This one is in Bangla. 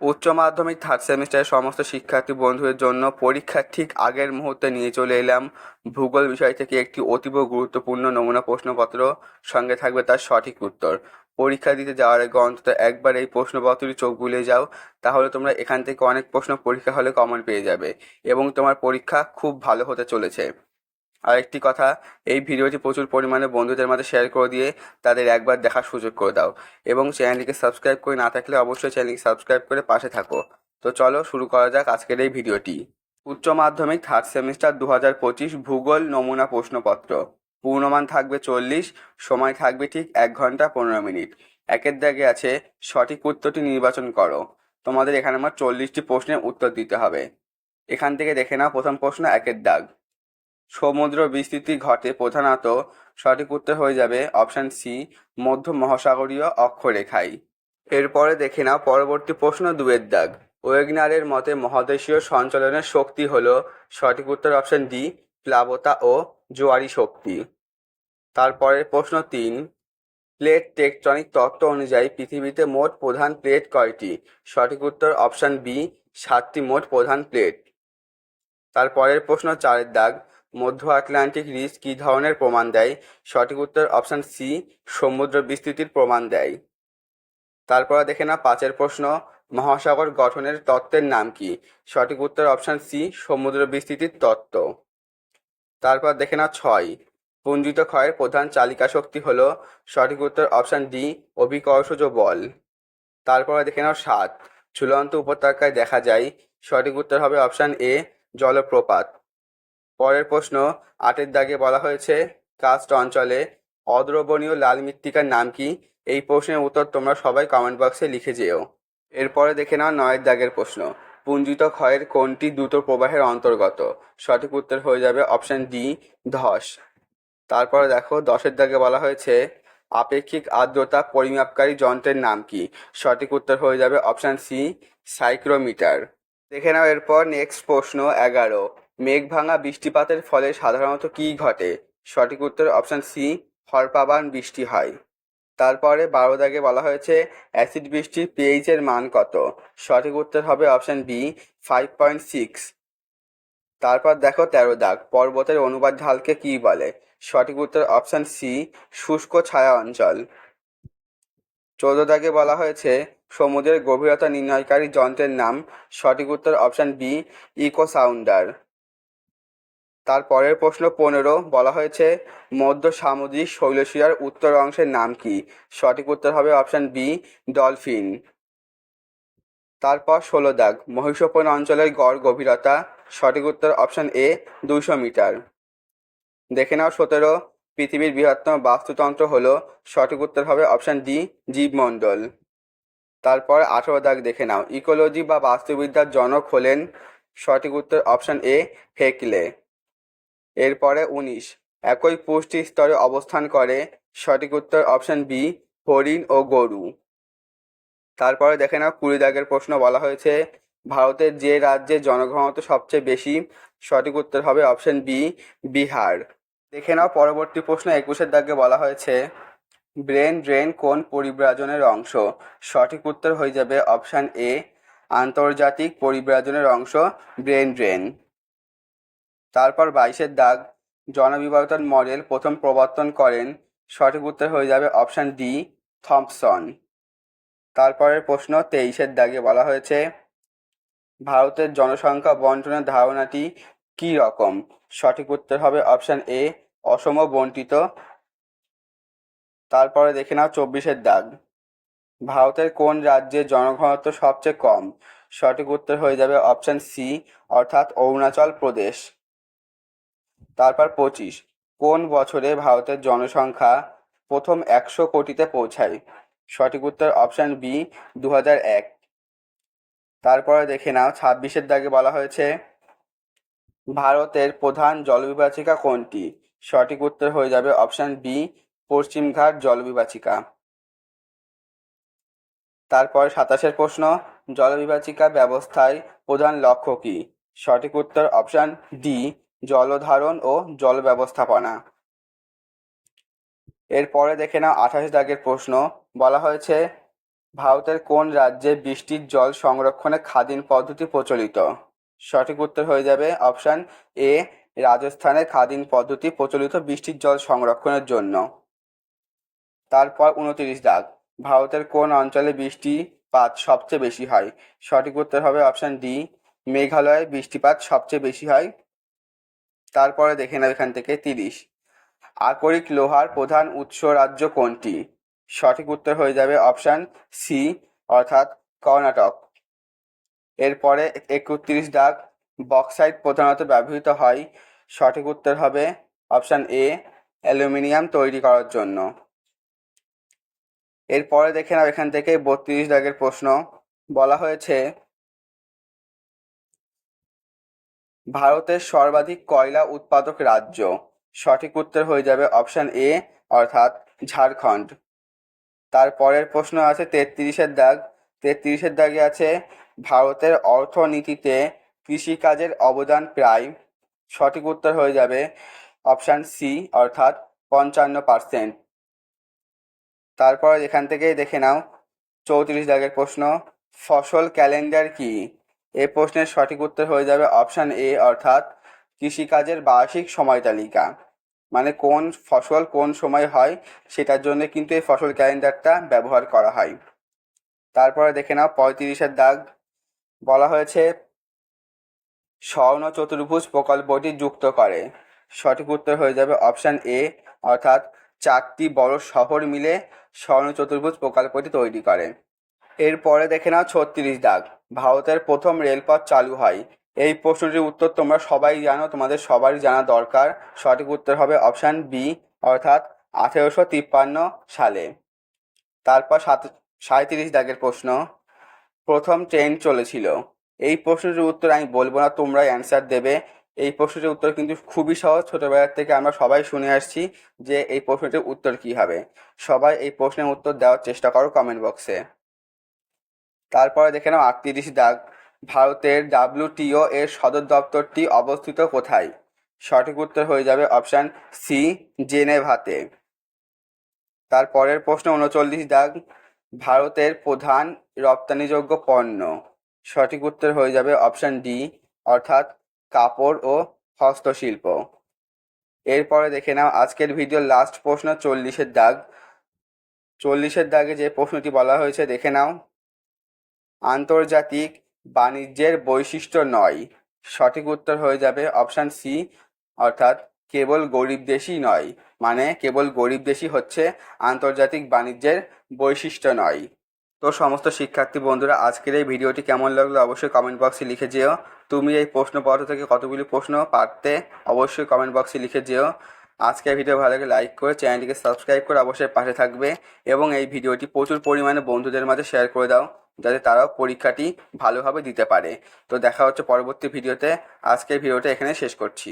উচ্চ মাধ্যমিক থার্ড সেমিস্টারের সমস্ত শিক্ষার্থী বন্ধুদের জন্য পরীক্ষার ঠিক আগের মুহূর্তে নিয়ে চলে এলাম। ভূগোল বিষয় থেকে একটি অতীব গুরুত্বপূর্ণ নমুনা প্রশ্নপত্র। সঙ্গে থাকবে তার সঠিক উত্তর। পরীক্ষা দিতে যাওয়ার আগে অন্তত একবার এই প্রশ্নপত্রটি চোখ বুলে যাও, তাহলে তোমরা এখান থেকে অনেক প্রশ্ন পরীক্ষা হলে কমন পেয়ে যাবে এবং তোমার পরীক্ষা খুব ভালো হতে চলেছে। আরেকটি কথা, এই ভিডিওটি প্রচুর পরিমাণে বন্ধুদের মাঝে শেয়ার করে দিয়ে তাদের একবার দেখার সুযোগ করে দাও এবং চ্যানেলটিকে সাবস্ক্রাইব করে না থাকলে অবশ্যই চ্যানেলটি সাবস্ক্রাইব করে পাশে থাকো। তো চলো শুরু করা যাক আজকের এই ভিডিওটি। উচ্চ মাধ্যমিক থার্ড সেমিস্টার দু হাজার পঁচিশ ভূগোল নমুনা প্রশ্নপত্র। পূর্ণমান থাকবে চল্লিশ, সময় থাকবে ঠিক এক ঘণ্টা পনেরো মিনিট। একের দাগে আছে, সঠিক উত্তরটি নির্বাচন করো। তোমাদের এখানে আমার চল্লিশটি প্রশ্নের উত্তর দিতে হবে। এখান থেকে দেখে নাও প্রথম প্রশ্ন একের দাগ। সমুদ্র বিস্তৃতি ঘটে প্রধানত সঠিক উত্তর হয়ে যাবে অপশান সি মধ্য মহাসাগরীয় অক্ষরেখায় এরপরে দেখে নাও পরবর্তী প্রশ্ন দুয়ের দাগ। ওয়েগনারের মতে মহাদেশীয় সঞ্চালনের শক্তি হলো সঠিক উত্তর অপশান ডি প্লাবতা ও জোয়ারি শক্তি। তারপরের প্রশ্ন তিন, প্লেট টেকটনিক তত্ত্ব অনুযায়ী পৃথিবীতে মোট প্রধান প্লেট কয়টি? সঠিক উত্তর অপশান বি সাতটি মোট প্রধান প্লেট। তারপরের প্রশ্ন চারের দাগ। মধ্য আটলান্টিক রিজ কী ধরনের প্রমাণ দেয়? সঠিক উত্তর অপশান সি, সমুদ্র বিস্তৃতির প্রমাণ দেয়। তারপরে দেখে না পাঁচের প্রশ্ন, মহাসাগর গঠনের তত্ত্বের নাম কি? সঠিক উত্তর অপশান সি, সমুদ্র বিস্তৃতির তত্ত্ব। তারপর দেখে না ছয়, পুঞ্জিত ক্ষয়ের প্রধান চালিকা শক্তি হলো, সঠিক উত্তর অপশান ডি, অভিকর্ষজ বল। তারপরে দেখে নাও সাত, ঝুলন্ত উপত্যকায় দেখা যায়, সঠিক উত্তর হবে অপশান এ, জলপ্রপাত। পরের প্রশ্ন, আটের দাগে বলা হয়েছে কাস্ট অঞ্চলে অদ্রবণীয় লাল মৃত্তিকার নাম কি? এই প্রশ্নের উত্তর তোমরা সবাই কমেন্ট বক্সে লিখে যেও। এরপরে দেখে নাও নয়ের দাগের প্রশ্ন, পুঞ্জিত ক্ষয়ের কোনটি দ্রুত প্রবাহের অন্তর্গত? সঠিক উত্তর হয়ে যাবে অপশান ডি ধস। তারপরে দেখো, দশের দাগে বলা হয়েছে আপেক্ষিক আর্দ্রতা পরিমাপকারী যন্ত্রের নাম কি? সঠিক উত্তর হয়ে যাবে অপশান সি সাইক্রোমিটার। দেখে নাও এরপর নেক্সট প্রশ্ন, এগারো। মেঘ ভাঙা বৃষ্টিপাতের ফলে সাধারণত কী ঘটে? সঠিক উত্তর অপশান সি হরপাবান বৃষ্টি হয়। তারপরে বারো দাগে বলা হয়েছে, অ্যাসিড বৃষ্টির পিএইচের মান কত? সঠিক উত্তর হবে option B five point six তারপর দেখো তেরো দাগ, পর্বতের অনুবাদ ঢালকে কী বলে? সঠিক উত্তর অপশান সি, শুষ্ক ছায়া অঞ্চল। চৌদ্দ দাগে বলা হয়েছে, সমুদ্রের গভীরতা নির্ণয়কারী যন্ত্রের নাম। সঠিক উত্তর অপশান বি ইকো সাউন্ডার তারপরের প্রশ্ন পনেরো। বলা হয়েছে, মধ্য সামুদ্রিক শৈলশিরার উত্তর অংশের নাম কি? সঠিক উত্তর হবে অপশান বি, ডলফিন। তারপর ষোলো দাগ, মহিষপন অঞ্চলের গড় গভীরতা। সঠিক উত্তর অপশান এ, দুইশো মিটার। দেখে নাও সতেরো, পৃথিবীর বৃহত্তম বাস্তুতন্ত্র হল। সঠিক উত্তর হবে অপশান ডি, জীবমণ্ডল। তারপর আঠেরো দাগ দেখে নাও। ইকোলজি বা বাস্তুবিদ্যার জনক হলেন। সঠিক উত্তর অপশান এ, হেকলে। এরপরে উনিশ। একই পুষ্টি স্তরে অবস্থান করে। সঠিক উত্তর অপশান বি, হরিণ ও গরু। তারপরে দেখে নাও, কুড়ি দাগের প্রশ্ন বলা হয়েছে। ভারতের যে রাজ্যে জনঘনত্ব সবচেয়ে বেশি সঠিক উত্তর হবে অপশান বি, বিহার। দেখে নাও, পরবর্তী প্রশ্ন একুশের দাগে বলা হয়েছে, ব্রেন ড্রেন কোন পরিব্রাজনের অংশ? সঠিক উত্তর হয়ে যাবে অপশান এ, আন্তর্জাতিক পরিব্রাজনের অংশ, ব্রেন ড্রেন। তারপর বাইশের দাগ জনবিবর্তন মডেল প্রথম প্রবর্তন করেন, সঠিক উত্তর হয়ে যাবে অপশান ডি থম্পসন তারপরের প্রশ্ন তেইশের দাগে বলা হয়েছে, ভারতের জনসংখ্যা বন্টনের ধারণাটি কী রকম? সঠিক উত্তর হবে অপশান এ অসম বন্টিত। তারপরে দেখে নাও চব্বিশের দাগ, ভারতের কোন রাজ্যের জনঘনত্ব সবচেয়ে কম? সঠিক উত্তর হয়ে যাবে অপশান সি অর্থাৎ অরুণাচল প্রদেশ। তারপর পঁচিশ। কোন বছরে ভারতের জনসংখ্যা প্রথম একশো কোটিতে পৌঁছায়? সঠিক উত্তর অপশান বি দু এক। তারপরে দেখে নাও, ছাব্বিশের দাগে বলা হয়েছে, ভারতের প্রধান জলবিভাজিকা কোনটি? সঠিক উত্তর হয়ে যাবে অপশান বি, পশ্চিমঘাট জলবিভাজিকা। তারপর সাতাশের প্রশ্ন, জলবিভাজিকা ব্যবস্থায় প্রধান লক্ষ্য কী? সঠিক উত্তর অপশান ডি জলধারণ ও জল ব্যবস্থাপনা। এরপরে দেখে নাও আঠাশ দাগের প্রশ্ন। বলা হয়েছে, ভারতের কোন রাজ্যে বৃষ্টির জল সংরক্ষণে খাদিন পদ্ধতি প্রচলিত? সঠিক উত্তর হয়ে যাবে অপশান এ রাজস্থানের খাদিন পদ্ধতি প্রচলিত বৃষ্টির জল সংরক্ষণের জন্য। তারপর উনতিরিশ দাগ। ভারতের কোন অঞ্চলে বৃষ্টিপাত সবচেয়ে বেশি হয়? সঠিক উত্তর হবে অপশান ডি, মেঘালয়ে বৃষ্টিপাত সবচেয়ে বেশি হয়। তারপরে দেখে নাও এখান থেকে তিরিশ। আকরিক লোহার প্রধান উৎস রাজ্য কোনটি? সঠিক উত্তর হয়ে যাবে অপশান সি অর্থাৎ কর্ণাটক। এরপরে একত্রিশ দাগ বক্সাইট প্রধানত ব্যবহৃত হয়। সঠিক উত্তর হবে অপশান এ অ্যালুমিনিয়াম তৈরি করার জন্য। এরপরে দেখে নাও এখান থেকে বত্রিশ দাগের প্রশ্ন। বলা হয়েছে ভারতের সর্বাধিক কয়লা উৎপাদক রাজ্য। সঠিক উত্তর হয়ে যাবে অপশান এ, অর্থাৎ ঝাড়খণ্ড। তারপরের প্রশ্ন আছে তেত্রিশের দাগ। তেত্রিশের দাগে আছে, ভারতের অর্থনীতিতে কৃষিকাজের অবদান প্রায়। সঠিক উত্তর হয়ে যাবে অপশান সি, অর্থাৎ পঞ্চান্ন পার্সেন্ট। তারপর এখান থেকেই দেখে নাও, চৌত্রিশ দাগের প্রশ্ন, ফসল ক্যালেন্ডার কি? এই প্রশ্নের সঠিক উত্তর হয়ে যাবে অপশান এ অর্থাৎ কৃষিকাজের বার্ষিক সময় তালিকা। মানে কোন ফসল কোন সময় হয়, সেটার জন্য কিন্তু এই ফসল ক্যালেন্ডারটা ব্যবহার করা হয়। তারপরে দেখে নাও, পঁয়ত্রিশের দাগ। বলা হয়েছে, স্বর্ণ চতুর্ভুজ প্রকল্পটি যুক্ত করে। সঠিক উত্তর হয়ে যাবে অপশান এ অর্থাৎ চারটি বড় শহর মিলে স্বর্ণ চতুর্ভুজ প্রকল্পটি তৈরি করে। এরপরে দেখে নাও ছত্রিশ দাগ। ভারতের প্রথম রেলপথ চালু হয়। এই প্রশ্নটির উত্তর তোমরা সবাই জানো, তোমাদের সবারই জানা দরকার। সঠিক উত্তর হবে অপশান বি অর্থাৎ আঠেরোশো তিপ্পান্ন সালে। তারপর সাত সাঁত্রিশ দাগের প্রশ্ন। প্রথম ট্রেন চলেছিল। এই প্রশ্নটির উত্তর আমি বলব না তোমরা অ্যান্সার দেবে। এই প্রশ্নটির উত্তর কিন্তু খুবই সহজ। ছোটোবেলার থেকে আমরা সবাই শুনে আসছি যে এই প্রশ্নটির উত্তর কী হবে। সবাই এই প্রশ্নের উত্তর দেওয়ার চেষ্টা করো কমেন্ট বক্সে। তারপরে দেখে নাও আটত্রিশ দাগ। ভারতের ডাব্লিউটিও এর সদর দপ্তরটি অবস্থিত কোথায়? সঠিক উত্তর হয়ে যাবে অপশান সি, জেনেভাতে। তারপরের প্রশ্ন, উনচল্লিশ দাগ, ভারতের প্রধান রপ্তানিযোগ্য পণ্য। সঠিক উত্তর হয়ে যাবে অপশান ডি, অর্থাৎ কাপড় ও হস্তশিল্প। এরপরে দেখে নাও আজকের ভিডিওর লাস্ট প্রশ্ন, চল্লিশের দাগ। চল্লিশের দাগে যে প্রশ্নটি বলা হয়েছে, দেখে নাও। আন্তর্জাতিক বাণিজ্যের বৈশিষ্ট্য নয়। সঠিক উত্তর হয়ে যাবে অপশান সি, অর্থাৎ কেবল গরিব দেশই নয় মানে কেবল গরিব দেশই হচ্ছে আন্তর্জাতিক বাণিজ্যের বৈশিষ্ট্য নয়। তো সমস্ত শিক্ষার্থী বন্ধুরা, আজকের এই ভিডিওটি কেমন লাগল অবশ্যই কমেন্ট বক্সে লিখে যেও। তুমি এই প্রশ্নপত্র থেকে কতগুলি প্রশ্ন পারতে অবশ্যই কমেন্ট বক্সে লিখে যেও। আজকের ভিডিও ভালো লাগে লাইক করে চ্যানেলটিকে সাবস্ক্রাইব করে অবশ্যই পাশে থাকবে এবং এই ভিডিওটি প্রচুর পরিমাণে বন্ধুদের মাঝে শেয়ার করে দাও। যাতে তারাও পরীক্ষাটি ভালোভাবে দিতে পারে। তো দেখা হচ্ছে পরবর্তী ভিডিওতে আজকের ভিডিওটা এখানে শেষ করছি।